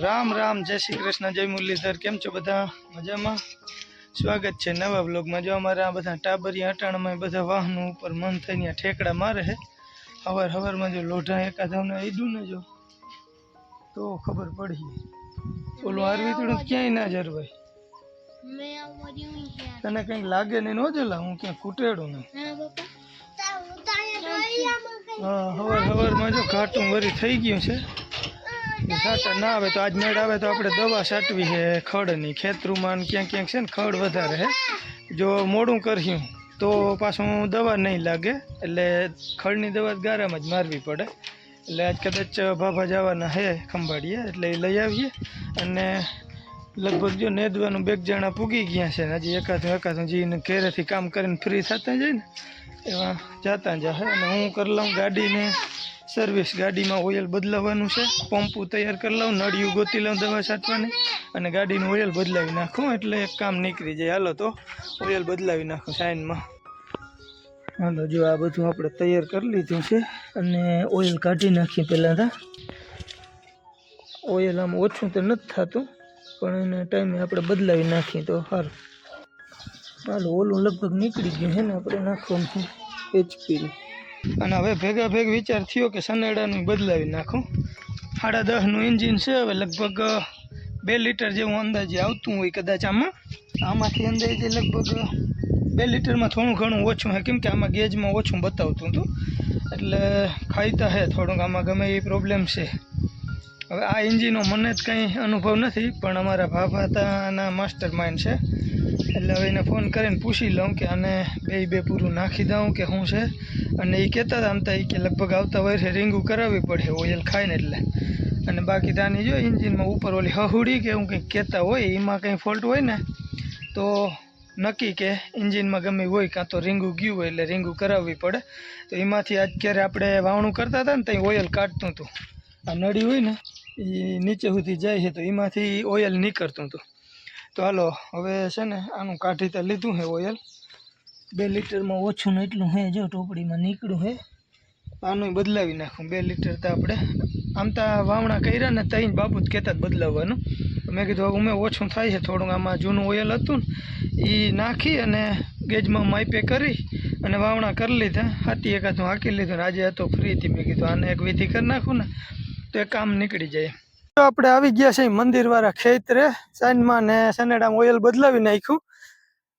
રામ રામ જય શ્રી કૃષ્ણ જય મુરલીધર કેમ છો બધા? મજામાં? સ્વાગત છે નવા બ્લોગમાં જો અમારા આ બધા ટાબરિયા અટાણમાં બધા વાહનો ઉપર મન થઈને ઠેકડા મારે છે હવાર હવારમાં જો લોઢા એકાદાવને આડ્યું ને જો તો ખબર પડી ઓલું આરવી થોડું ક્યાંય ના જરવાય તને કંઈક લાગે નહીં નો જલા હું ક્યાં કૂટેડું ને હા હવાર હવારમાં જો ઘાટું વરી થઈ ગયું છે. છાંટા ના આવે તો આજ મેળ આવે તો આપણે દવા છાંટવી છે ખડની. ખેતરુમાં ક્યાંક ક્યાંક છે ને ખડ વધારે છે. જો મોડું કર્યું તો પાછું દવા નહીં લાગે એટલે ખડની દવા ગારામાં જ મારવી પડે. એટલે આજ કદાચ ભાભા જવાના છે ખંભાળીએ એટલે એ લઈ આવીએ. અને લગભગ જો નેદવાનું બેગ જણા પૂગી ગયા છે હજી એકાદું એકાદું જઈને ઘેરેથી કામ કરીને ફ્રી થતા જાય ને એવા જાતા હે અને હું કરી લઉં ગાડીને સર્વિસ ગાડીમાં ઓઇલ બદલાવવાનું છે. પંપું તૈયાર કરી લઉં, નળિયું ગોતી લઉં દવા છાંટવાની. અને ગાડીનું ઓઇલ બદલાવી નાખું, એટલે એક કામ નીકળી જાય. હાલો તો, ઓઇલ બદલાવી નાખું સાઈનમાં. હાલો, જો આ બધું આપણે તૈયાર કરી લીધું છે અને ઓઇલ કાઢી નાખીએ પહેલાં તો. ઓઇલ આમ ઓછું તો નથી થતું, પણ એને ટાઈમે આપણે બદલાવી નાખીએ તો સારું. હાલો, ઓલું લગભગ નીકળી ગયું છે ને, આપણે નાખવાનું એચપીનું અને હવે ભેગા ભેગ વિચાર થયો કે સનેડાનું બદલાવી નાખું. સાડા દસનું એન્જિન છે, હવે લગભગ બે લીટર જેવું અંદાજે આવતું હોય કદાચ આમાં. આમાંથી અંદાજે લગભગ બે લીટરમાં થોડું ઘણું ઓછું હે, કેમ કે આમાં ગેજમાં ઓછું બતાવતું હતું. એટલે ખાઈતા હે થોડુંક, આમાં ગમે એ પ્રોબ્લેમ છે. હવે આ એન્જિનો મને જ કંઈ અનુભવ નથી, પણ અમારા ભાભા હતાના માસ્ટર માઇન્ડ છે. એટલે હવે એને ફોન કરીને પૂછી લઉં કે આને બે બે પૂરું નાખી દઉં કે શું છે? અને એ કહેતા હતા આમ તો એ કે લગભગ આવતા વર્ષે રીંગું કરાવવી પડે ઓઇલ ખાઈને એટલે. અને બાકી તાની જો ઇન્જિનમાં ઉપર ઓલી હહુડી કે એવું કંઈક કહેતા હોય, એમાં કંઈ ફોલ્ટ હોય ને, તો નક્કી કે ઇન્જિનમાં ગમે હોય, કાં તો રીંગું ગયું હોય એટલે રીંગું કરાવવી પડે. તો એમાંથી આજ ક્યારે આપણે વાવણું કરતા હતા ને ત્યાં ઓઇલ કાઢતું હતું આ નળી હોય ને એ નીચે સુધી જાય છે, તો એમાંથી ઓઇલ નીકળતું હતું તો હાલો, હવે છે ને આનું કાઢી તો લીધું છે ઓઇલ. બે લીટરમાં ઓછું ને એટલું હે જો ટોપડીમાં નીકળ્યું હે આનું બદલાવી નાખું, બે લીટર તો આપણે. આમ તો વાવણા કર્યા ને તઈને બાપુ જ કહેતા જ બદલાવવાનું. મેં કીધું ઉમે ઓછું થાય છે, થોડુંક આમાં જૂનું ઓઇલ હતું ને એ નાખી અને ગેજમાં માઇપે કરી અને વાવણા કરી લીધા. હાથી એકાદું હાંકી લીધું ને આજે હતો ફ્રીથી. મેં કીધું, આને એક વિધિ કરી નાખું ને, તો એ કામ નીકળી જાય. તો આપણે આવી ગયા છે મંદિરવાળા ખેતરે સાઈનમાં ને સનેડામાં ઓઇલ બદલાવી નાખ્યું.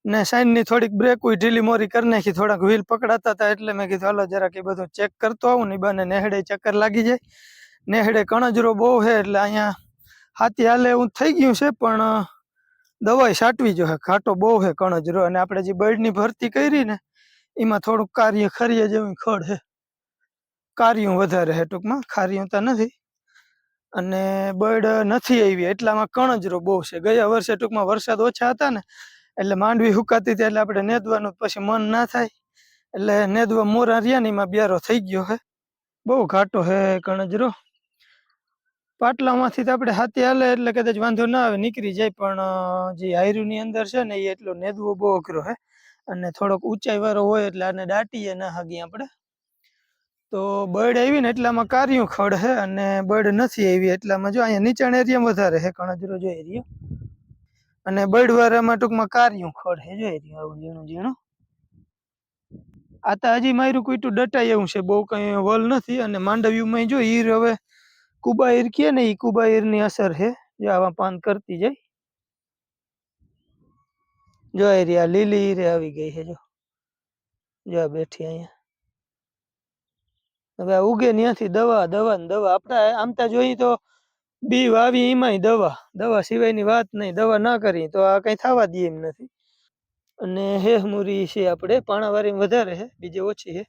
ને સાઈનની થોડીક બ્રેક હોય ઢીલી મોરી કરી નાખી, થોડાક વ્હીલ પકડાતા હતા એટલે મેં કીધું, હાલો, જરાક એ બધું ચેક કરતો આવું, ને બાને નેહડે ચક્કર લાગી જાય. નેહડે કણજરો બહુ છે એટલે અહીંયા હાથી હાલે એવું થઈ ગયું છે, પણ દવાઈ છાંટવી જોઈએ. ઘાટો બહુ છે કણજરો, અને આપણે જે બર્ડની ભરતી કરી ને, એમાં થોડુંક કાર્ય ખરીએ જેવું ખડ છે. કાર્યું વધારે છે ટૂંકમાં, ખાર્યું તો નથી. અને બર્ડ નથી આવી, એટલામાં કણજરો બહુ છે. ગયા વર્ષે ટૂંકમાં વરસાદ ઓછા હતા ને, એટલે માંડવી હુકાતી હતી, એટલે આપણે નેદવાનું પછી મન ના થાય. એટલે નેદવા મોરા રિયાનીમાં બ્યારો થઈ ગયો હે. બહુ ઘાટો હે કણજરો. પાટલામાંથી તો આપણે હાથી હાલે, એટલે કદાચ વાંધો ના આવે, નીકળી જાય, પણ જે હાયરુની અંદર છે ને, એ એટલો નેદવો બહુ અઘરો હે. અને થોડોક ઊંચાઈ વાળો હોય, એટલે આને દાટીએ ના હાગી આપણે. તો બર્ડ આવી ને એટલામાં કાર્યું ખડ હે અને બર્ડ નથી આવી એટલામાં જો અહીંયા નીચાણ એરિયામાં વધારે હે, કણજરો જો એરિયો અને બર્ડ વાળામાં ટૂંકમાં કાર્યું ખડ હે, જો એરિયો આવું ઝીણું ઝીણું. આ તો હજી મારું કોઈટું ડટાય એવું છે, બહુ કંઈ વલ નથી અને માંડવ્યુમાં જો ઈર હવે કુબા ઈર કહે ને એ કુબા ઈરની અસર છે જો આવા પાન કરતી જાય. જો એરિયા લીલી ઈરે આવી ગઈ છે જો. જો બેઠી અહીંયા. હવે ઉગે ત્યાંથી દવા દવા ને દવા. આપણે આમ તો જોઈએ તો બી વાવી એમાંય દવા. દવા સિવાયની વાત નહીં. દવા ના કરી તો આ કઈ થવા દે એમ નથી. અને હેહમુરી છે આપણે. પાણાવાળી વધારે છે બીજે ઓછી છે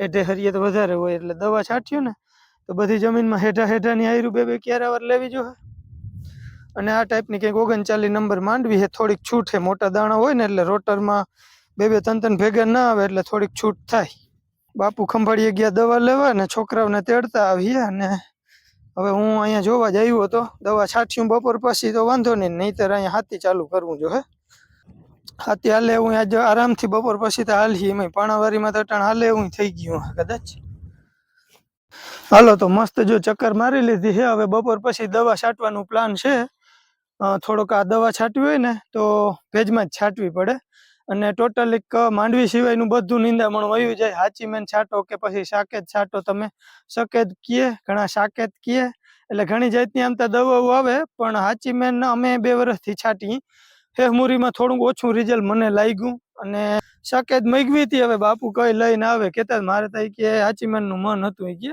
હેઠે હરિયત વધારે હોય. એટલે દવા છાંટ્યું ને, તો બધી જમીનમાં હેઠા હેઠાની આયરું બે બે ક્યારાવાર લેવી જોઈએ અને આ ટાઈપની કંઈક ઓગણચાલીસ નંબર માંડવી છે થોડીક છૂટ છે મોટા દાણા હોય ને એટલે રોટરમાં બે બે ત્રણ ત્રણ ભેગા ના આવે એટલે થોડીક છૂટ થાય. બાપુ ખંભાળીએ ગયા, દવા લેવા ને છોકરાઓને તેડતા આવીએ અને હવે હું અહીંયા જોવા જ આવ્યો હતો. દવા છાંટ્યું, બપોર પછી તો વાંધો નહીં, નહીંતર અહીંયા હાથી ચાલુ કરવું જો હે. હાથી હાલે હું આજે આરામથી બપોર પછી તો હાલી એમાં પાણાવારીમાં તો અટાણ હાલે હું થઈ ગયું હે, કદાચ. હાલો તો મસ્ત જો ચક્કર મારી લીધી છે હવે બપોર પછી દવા છાંટવાનું પ્લાન છે. થોડોક આ દવા છાંટવી હોય ને તો ભેજમાં જ છાંટવી પડે. અને ટોટલી માંડવી સિવાયનું બધું નિંદામણ વયું જાય. હાચી મેન છાંટો કે પછી સાકેત છાંટો તમે? સકેત કીએ, ઘણા સાકેત કીએ. એટલે ઘણી જાતની આમ તો દવાઓ આવે, પણ હાચી મેન અમે બે વર્ષથી છાંટી. હેહમુરીમાં થોડુંક ઓછું રિઝલ્ટ મને લાગ્યું અને સાકેત મગવી હતી. હવે બાપુ કઈ લઈને આવે કહેતા મારે તો કે હાચીમેનનું મન હતું એ કે.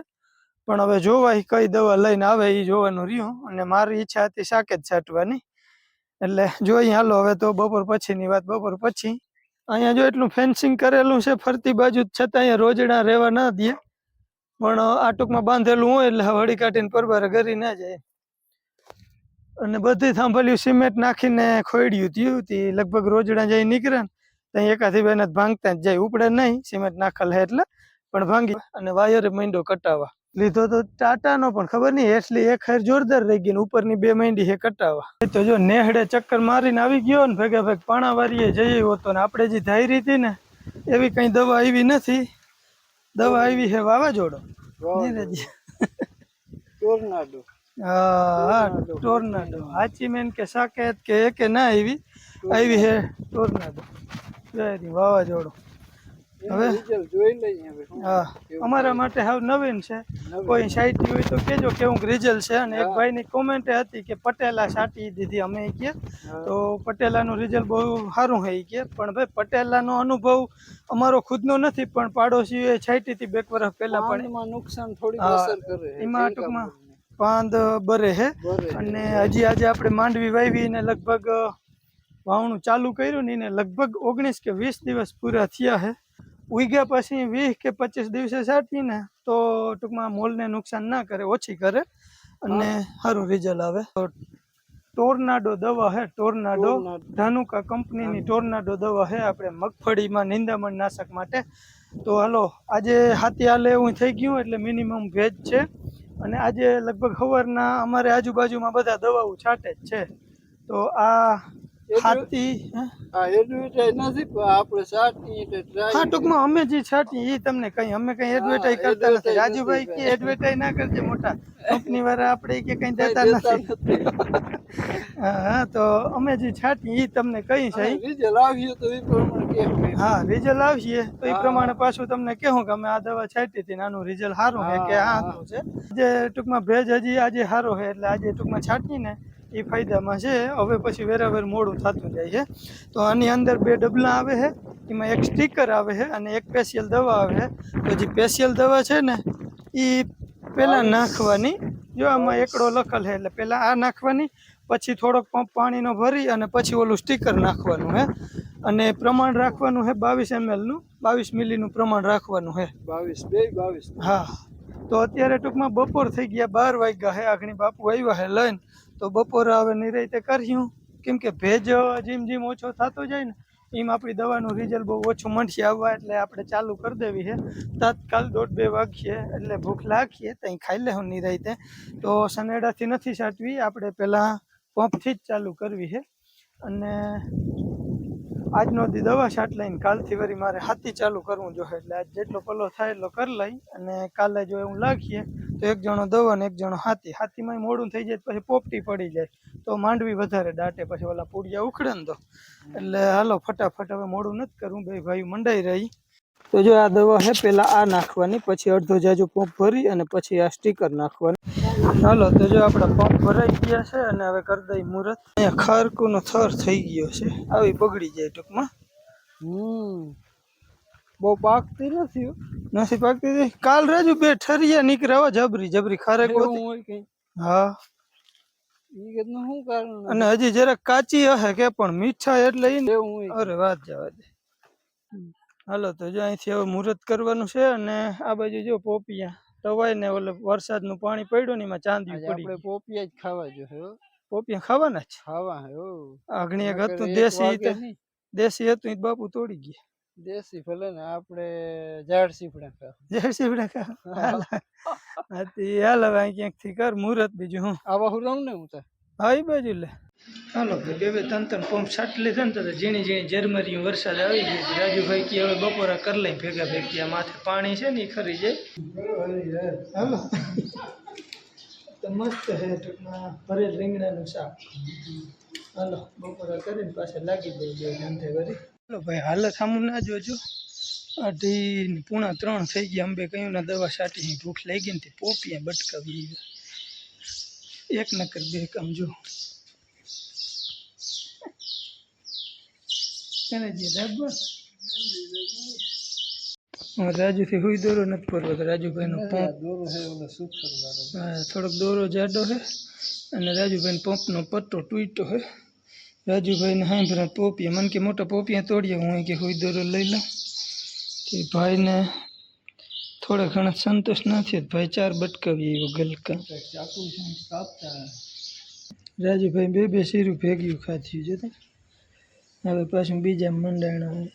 પણ હવે જોવા કઈ દવા લઈને આવે એ જોવાનું રહ્યું અને મારી ઈચ્છા હતી સાકેત છાંટવાની. એટલે જોઈએ હાલો, હવે તો બપોર પછીની વાત, બપોર પછી. અહીંયા જો એટલું ફેન્સિંગ કરેલું છે, ફરતી બાજુ છતાં અહીંયા રોજડા રહેવા ના દે. પણ આ ટૂંકમાં બાંધેલું હોય એટલે વળી કાઢીને પરબારે ઘરી ના જાય. અને બધી થાંભલ્યું સિમેન્ટ નાખીને ખોડ્યું થયું તી. લગભગ રોજડા જઈ નીકળે ને ત્યાં એકાથી બેને ભાંગતા જ જાય. ઉપડે નહીં, સિમેન્ટ નાખેલ હે એટલે પણ ભાંગી અને વાયર માંડ્યો કટાવા. લીધો તો ટાટાનો પણ ખબર નહીં એટલી એક હાર જોરદાર રહી ગઈ ને ઉપરની બે માંડી હે કટાવા. તો જો નેહડે ચક્કર મારીને આવી ગયો ને ભેગા ભેગ પાણા વારીએ જઈ હોતો ને આપણે જે ધારી હતી ને એવી કઈ દવા આવી નથી. દવા આવી છે વાવાઝોડો. ટોર્નાડો. હા હા ટોર્નાડો. હાચી મેન કે સાકેત કે એ કે ના આવી આવી હે ટોર્નાડો. વાવાઝોડું. હવે? હા. અમારા માટે હાવ નવીન છે. કોઈ સાહિત્ય હોય તો કેજો કેવું રિઝલ્ટ છે અને એક હા. ભાઈની કોમેન્ટ હતી કે પટેલા સાટી દીધી અમે કે. હા. તો પટેલાનું રિઝલ્ટ બહુ સારું હોય કે. પણ ભાઈ પટેલાનો અનુભવ અમારો ખુદનો નથી પણ પાડોશીએ છાંટી હતી બે વર્ષ પહેલા પણ એમાં નુકસાન થોડી અસર કરે એમાં ટૂંકમાં. પાંદ બરે હે. અને હજી આજે આપણે માંડવી વાવી ને લગભગ વાવણું ચાલુ કર્યું ને એને લગભગ ઓગણીસ કે વીસ દિવસ પૂરા થયા છે ઉગ્યા પછી વીસ કે પચીસ દિવસે છાંટીએ ને તો ટૂંકમાં મોલને નુકસાન ના કરે ઓછી કરે અને સારું રિઝલ્ટ આવે. ટોર્નાડો દવા હે ટોર્નાડો. ટોર્નાડો. ધાનુકા કંપનીની ટોર્નાડો દવા હે આપણે મગફળીમાં નિંદામણ નાશક માટે. તો હાલો આજે હાથી હાલે એવું થઈ ગયું એટલે મિનિમમ ભેજ છે. અને આજે લગભગ સવારના અમારે આજુબાજુમાં બધા દવાઓ છાંટે જ છે. તો આ હે? ટૂંકમાં અમે જે છાંટી એ તમને કઈ અમે કઈ એડવર્ટાઈઝ કરતા નથી. રાજુભાઈ કે એડવર્ટાઈઝ ના કરજે મોટા. કંપની વાળા આપણે કે કઈ કઈ દેતા દેતા નથી. હા હા, તો અમે જે છાંટી એ તમને કઈ છે? હા રિઝલ્ટ આવશે તો એ પ્રમાણે પાછું તમને કહું કે અમે આ દવા છાંટી હતી આનું રિઝલ્ટ સારું છે કે આ છે. જે ટૂંકમાં ભેજ હજી આજે સારો છે એટલે આજે ટૂંકમાં છાંટી ને એ ફાયદામાં છે. હવે પછી વેરાવેર મોડું થતું જાય છે. તો આની અંદર બે ડબલા આવે છે. એમાં એક સ્ટીકર આવે છે અને એક સ્પેશિયલ દવા આવે છે. તો જે સ્પેશિયલ દવા છે ને એ પહેલાં નાખવાની. જો આમાં એકડો લખેલ છે એટલે પહેલાં આ નાખવાની પછી થોડોક પંપ પાણીનો ભરી અને પછી ઓલું સ્ટીકર નાખવાનું હે અને પ્રમાણ રાખવાનું છે બાવીસ એમએલનું બાવીસ મિલીનું પ્રમાણ રાખવાનું છે. બાવીસ બે બાવીસ. હા. તો અત્યારે ટૂંકમાં બપોર થઈ ગયા, બાર વાગ્યા હે આખણી બાપુ આવ્યા હે લઈને. તો બપોર હવે નિરાયતે કર્યું કેમ કે ભેજ જેમ જેમ ઓછો થતો જાય ને, એમ આપણી દવાનું રિઝલ્ટ બહુ ઓછું મળશે આવવા, એટલે આપણે ચાલુ કરી દેવી છે. તાત્કાલ દોઢ બે વાગીએ એટલે ભૂખ લાગીએ ત્યાં ખાઈ લેવું નિરાયતે તો સનેડાથી નથી સાટવી આપણે પહેલાં પંપથી જ ચાલુ કરવી છે. અને આજનો દી દવા છાંટ લઈને કાલથી વળી મારે હાથી ચાલુ કરવું જોઈએ એટલે આજ જેટલો પલ્લો થાય એટલો કરી લઈ અને કાલે જો એવું લાગીએ તો એક જણો દવા ને એક જણો હાથી. હાથીમાં મોડું થઈ જાય પછી પોપટી પડી જાય. તો માંડવી વધારે દાટે પછી ઓલા પૂડિયા ઉખડે ને તો. એટલે હાલો ફટાફટ હવે મોડું નથી કરવું. બે ભાઈ મંડાઈ રહી. તો જો આ દવા છે પેલા આ નાખવાની, પછી અડધો જાજુ પોપ ભરી અને પછી આ સ્ટીકર નાખવાની. હાલો તો જો આપણા પંપ ભરાઈ ગયા છે અને હવે કરી દઈ મુહૂર્ત. અહીંયા ખારકુનો થર થઈ ગયો છે. આવી બગડી જાય ટૂંકમાં. હમ. બહુ પાકતી નથી નથી પાકતી. કાલ રાજુ બે ઠરિયા નીકળ્યા જબરી જબરી ખારેક હોય કઈ. હા. શું કારણ અને હજી જરાક કાચી હશે કે પણ મીઠા એટલે અરે વાત જવા દે. હાલો તો જો અહીંથી હવે મુહૂર્ત કરવાનું છે અને આ બાજુ જો પોપિયા. તવાય ને ઓલે વરસાદનું પાણી પડ્યું ને એમાં ચાંદી પડી આપણે પોપિયા જ ખાવા જો હો. પોપિયા ખાવાના જ? ખાવા હે. આગણી એક હતું દેશી વાગે તે- દેશી હતું ઈ બાપુ તોડી ગયા. દેશી ભલે ને આપણે ઝાડ સીપડા ખાવા. ઝાડ સીપડા ખા હાલ હવે ક્યાંક ક્યાંકથી કર મુહૂર્ત બીજું હું આવા હું રહું ને હું તો? હા એ બાજુ લે. હાલો, ભાઈ, બે બે, ત્રણ ત્રણ પંપ છાંટી લીધા ને તો ઝીણી ઝીણી ઝરમરિયું વરસાદ આવી ગયો છે. રાજુભાઈ કે હવે બપોરે કરી લઈ ભેગા ભેગી. માથે પાણી છે ને એ ખરી જાય. હાલો. મસ્ત છે, ટૂંકમાં ભરેલ રીંગણાનું શાક. હાલો, બપોરે કરીને પાછા લાગી દઈ ગયો ધંધે કરી હાલો, ભાઈ, હાલત સામું ના જોજો. અઢી પૂણા ત્રણ થઈ ગયા, અંબે કહ્યું, ના, દવા છાંટી ભૂખ લાગી ને તે પોપિયા બટકાવી એક નકર બે કામ જો. એને જે રાખવા હા, રાજુથી હુઈ દોરો નથી પડવો તો રાજુભાઈનો પંપ દોરો છે ઓલો સુપર વાળો હા, થોડોક દોરો જાડો છે અને રાજુભાઈનો પંપનો પટ્ટો તૂટ્યો છે રાજુભાઈને સાંભળે પોપિયા મને કે મોટા પોપિયા તોડીએ હું કે હુઈ દોરો લઈ લઉં. તે ભાઈને થોડા ઘણા સંતોષ ના થયો તો ભાઈ ચાર બટકાવી એવો ગલકા. ચાકુ છે ને કાપતા. રાજુભાઈ બે બે શીરું ભેગ્યું ખાધ્યું છે તો હવે પાછું બીજા મંડાણા હોય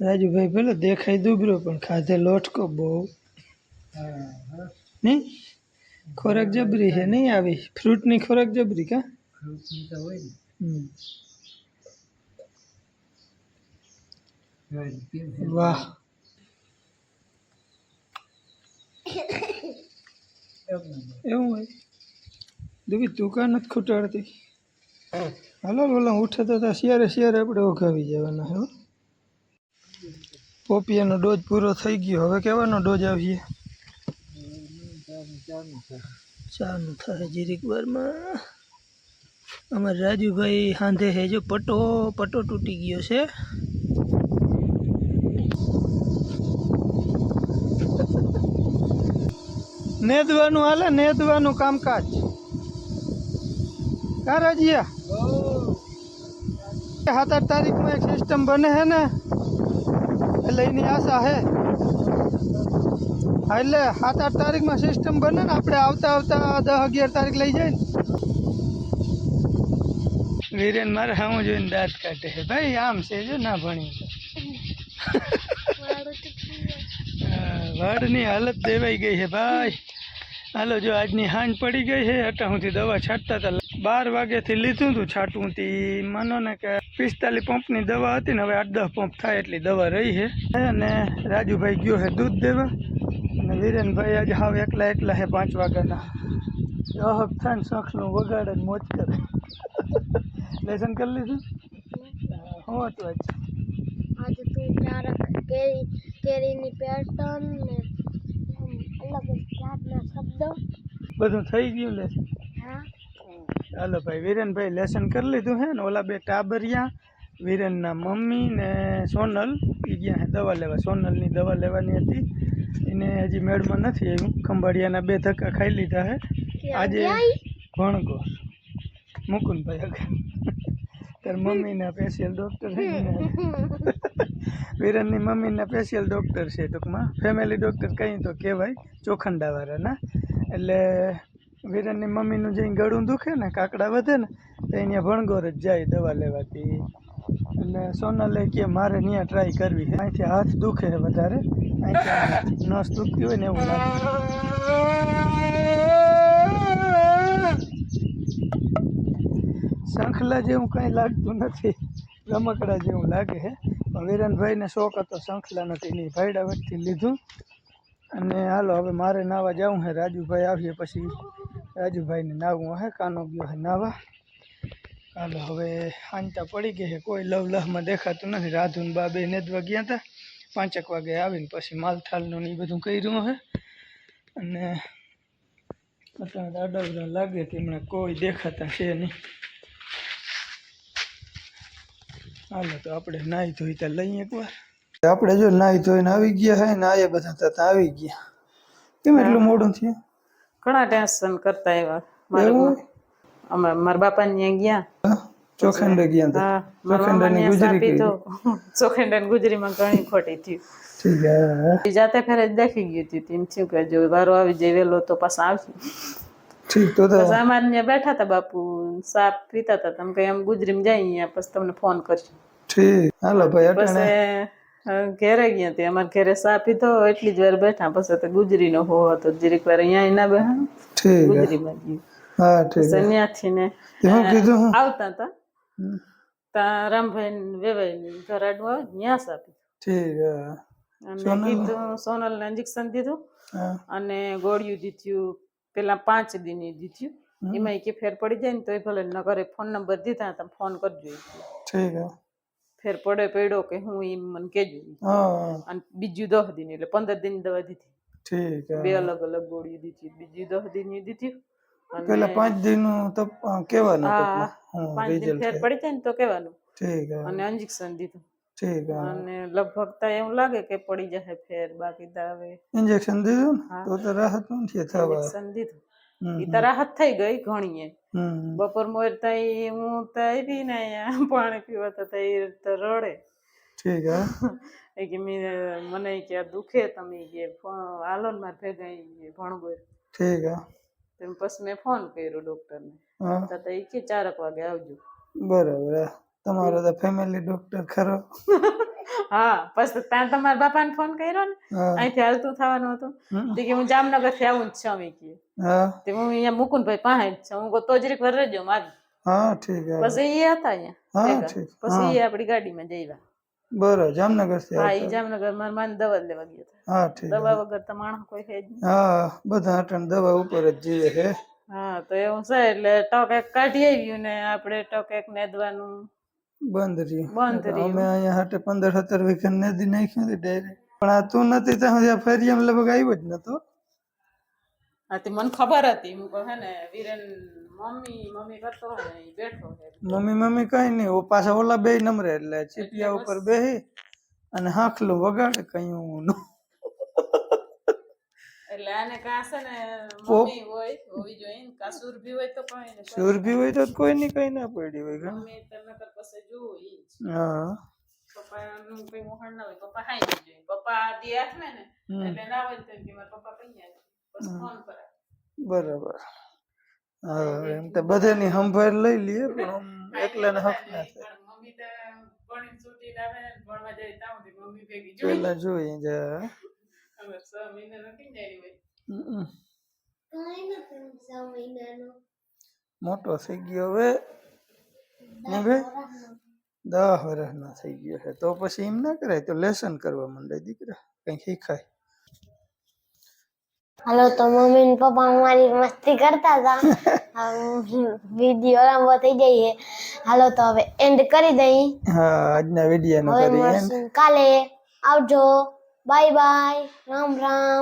રાજુભાઈ ભલે દેખાય દુબરો પણ ખાધે લોટકો બહુ. હા હા. નહીં? ખોરાક જબરી છે નહીં આવી? ફ્રૂટની ખોરાક જબરી કા? ફ્રૂટની તો હોય ને. હમ. હોય ને, કેમ છે? વાહ. એક નંબર. એવું હોય? દેવી તું કા નથી ખૂટાડતી? હાલો ઓલા ઉઠે તો શિયારે શિયારે આપણે ઓઘાવી જવાના, હે. પોપિયાનો ડોઝ પૂરો થઈ ગયો. હવે કેવાનો ડોઝ આવીએ? ચારનું થાય જીરીક વારમાં. અમારે રાજુભાઈ હાંધે હે જો પટો પટો તૂટી ગયો છે. નેદવાનું હાલે, નેદવાનું કામકાજ. કા રાજીયા સાત આઠ તારીખમાં એક સિસ્ટમ બને છે ને એટલે એની આશા હે હા એટલે સાત આઠ તારીખમાં સિસ્ટમ બને ને આપણે આવતા આવતા દસ અગિયાર તારીખ લઈ જાય ને. વીરેન મારે હું જોઈને દાંત કાઢે છે. ભાઈ આમ છે જો ના ભણી. વાળની હાલત દેવાઈ ગઈ છે ભાઈ. હાલો જો આજની હાંજ પડી ગઈ છે અટાહુંથી દવા છાંટતા હતા. બાર વાગ્યાથી લીધું હતું છાંટવું તી માનો ને કે પિસ્તાલીસ પંપની દવા હતી ને હવે આઠ દસ પંપ થાય એટલી દવા રહી છે. અને રાજુભાઈ ગયો છે દૂધ દેવા. અને વિરેનભાઈ આજે હાવ એકલા એકલા છે પાંચ વાગ્યાના. અહબ થાય ને શંખનું વગાડે ને મોજ કરે. લેસન કરી લીધું? હું હતું આજ આજે તું તારા કેરી કેરીની પેટર્ન ને આમ અલગ જ જાતના શબ્દો. બધું થઈ ગયું લેસન? હા ચાલો ભાઈ વિરેનભાઈ લેસન કરી લીધું હે ને? ઓલા બે ટાબરિયા વિરેનના મમ્મી ને સોનલ એ ગયા હે દવા લેવા. સોનલની દવા લેવાની હતી. એને હજી મેળમાં નથી આવ્યું. ખંભાળિયાના બે ધક્કા ખાઈ લીધા હે. આજે ભણગો મુકુંદભાઈ આગળ તાર મમ્મીના સ્પેશિયલ ડૉક્ટર છે વિરનની મમ્મીના સ્પેશિયલ ડૉક્ટર છે ટૂંકમાં. ફેમિલી ડૉક્ટર કંઈ તો કહેવાય. ચોખંડાવાળાના. એટલે વિરનની મમ્મીનું જઈને ગળું દુખે ને, કાકડા વધે ને, તો અહીંયા ભણગોર જ જાય દવા લેવાથી. એટલે સોનલે કે, મારે ત્યાં ટ્રાય કરવી છે. અહીંથી હાથ દુખે વધારે. નસ દુખતી હોય ને એવું લાગે. શંખલા જેવું કંઈ લાગતું નથી. રમકડા જેવું લાગે છે. વિરનભાઈને શોખ હતો શંખલા નથી નહીં ભાઈડા વટથી લીધું. અને હાલો, હવે મારે નાવા જવું છે. રાજુભાઈ આવીએ પછી રાજુભાઈને નાવું હે, કાનો ગયો હે નાવા. હાલો, હવે હાંતા પડી ગઈ છે કોઈ લવલહમાં દેખાતું નથી. રાધુન બાબે નેદવા ગયા હતા. પાંચેક વાગે આવીને પછી માલથાલનું ને એ બધું કર્યું હે. અને અત્યારે અડવડા લાગે કે હમણાં કોઈ દેખાતા છે નહીં. હાલો, તો આપણે નાહી ધોઈ ત્યાં લઈએ એકવાર. આપણે જો નાહી ધોઈને આવી ગયા હે ને, આયા બધા ત્યાં આવી ગયા. કેમ એટલું મોડું થયું? ઘણા ટેન્શન કરતા એવા મારા બાપા ત્યાં ગયા. ચોખંડે ગયા હતા ચોખંડાની ગુજરી તો ચોખંડા ગુજરીમાં ઘણી ખોટી થયું. ઠીક જાતે ફેરે દેખી ગયું હતું. તેમ થયું કે જો વારો આવી જાય વેલો તો પાછા આવશે. ઠીક તો ત્યાં બેઠા હતા બાપુ. સાપ પીતા હતા. તમે કઈ એમ ગુજરીમાં જાય અહીંયા પછી તમને ફોન કરશું. ઠીક. હાલો ભાઈ ઘેરે ગયા તે. અમારે ઘેરે સા પીધો એટલી જ વાર બેઠા. પછી તો ગુજરીનો હો હતો. જરીક વાર અહીંયા ના બેહા હે. ગયું. હા ઠીક. ને કીધું આવતા હતા. તા રામભાઈ વેવાઈ ઘરાડું આવે ત્યાં આપી ઠીક અને કીધું સોનલ ને ઇન્જેક્શન દીધું. અને ગોળિયું દીધું. પેલા પાંચ દિનની દીધું. એમાં કે ફેર પડી જાય ને તોય ભલે ન કરે. ફોન નંબર દીધા તમે ફોન કરજો ઠીક. ફેર પડે પડ્યો કે હું એમ મને કેજો અને બીજું દસ દિન એટલે પંદર દિન દવા દીધી. ઠીક બે અલગ અલગ ગોળી દીધી બીજી દસ દિન દીધી. પેલા પાંચ દિનનું તો. હું પાંચ દિન ફેર પડી જાય ને તો કેવાનું ઠીક અને ઇન્જેક્શન દીધું. ઠીક અને લગભગ તો એવું લાગે કે પડી જશે ફેર બાકી તો હવે ઇન્જેક્શન દીધું ને? તો તો રાહત નથી થવા. ઇન્જેક્શન દીધું. હમ, ઈ તો રાહત થઈ ગઈ ઘણી એમ. હમ. બપોર મોર તો હું તો આવી ને પાણી પીવા તો રડે. ઠીક હે. એ કે મી મને કે દુખે તમે કે હાલો ને મારે ભેગા ભણગોર ઠીક હે. તેમ પછી મેં ફોન કર્યો ડોક્ટર ને તો તો ઈ કે ચારક વાગે આવજો. બરાબર તમારો તો ફેમિલી ડોક્ટર ખરો. હા પછી ત્યાં તમારા બાપાને ફોન કર્યો ને અહીંથી હાલતું થવાનું હતું. કે હું જામનગરથી આવું જ છું અમે કે તે હું અહીંયા મુકુંદભાઈ પાસે જ છું. હું તો જરીક વાર રહેજો મારી. હા ઠીક. પછી એ હતા અહીંયા પછી એ આપણી ગાડીમાં જઈવા બરાબર જામનગરથી હા ઈ જામનગર મારા માને દવા લેવા ગયો હા ઠીક દવા વગર તો માણસ કોઈ હે જ હા બધા અટણ દવા ઉપર જ જીવે છે. હા તો એવું છે એટલે ટોક એક કાઢી આવ્યું ને આપણે ટોક એક નેદવાનું. બંધ રહ્યું. બંધ રહ્યું. અમે અહીંયા હાટે પંદર સત્તર વીઘા નદી નાખ્યું હતી ડાયરેક્ટ પણ આ તું નથી ત્યાં સુધી આ ફેરિયામાં લગભગ આવ્યો જ નતો હા તે મને ખબર હતી. હું કહું ને વીરેન મમ્મી મમ્મી કરતો હોય ને ઈ બેઠો છે. મમ્મી મમ્મી કઈ નહીં ઓ પાછા ઓલા બે નંબરે એટલે ચીપિયા ઉપર બેહી અને હાંખલું વગાડે કયું હું એટલે આને કાસે ને મમ્મી હોય હોવી જોઈએ ને. કાં સુરભી હોય તો કોઈ ને સુરભી હોય તો કોઈ ની કઈ ના પડી હોય ઘણ. મમ્મી તમે તો પછી જોવું ઈ હા હા. પપ્પાનું કઈ મોહણ ના હોય પપ્પા હાઈ જ જોઈએ પપ્પા દી હાથમે ને. એટલે ના હોય તો કે મારા પપ્પા કઈ જાય. પછી ફોન કરે બરાબર. હા એમ તો બધાની સંભાળ લઈ લઈએ પણ એકલાને હક ના થાય. મમ્મી તો ભણીને છૂટીને આવે ભણવા જાય ત્યાં સુધી મમ્મી ભેગી જોઈ પેલા જોઈએ જા. મોટો થઈ ગયો હવે. હવે? દસ વર્ષનો થઈ ગયો છે. તો પછી એમ ના કરાય તો લેસન કરવા માંડે દીકરા. કઈ શીખાય. હાલો તો મમ્મી ને પપ્પા અમારી મસ્તી કરતા હતા. વીડિયો લાંબો થઈ જાય છે. હાલો તો હવે એન્ડ કરી દઈ. હા આજના વીડિયો નો કરી એન્ડ કાલે. આવજો. Bye bye Ram Ram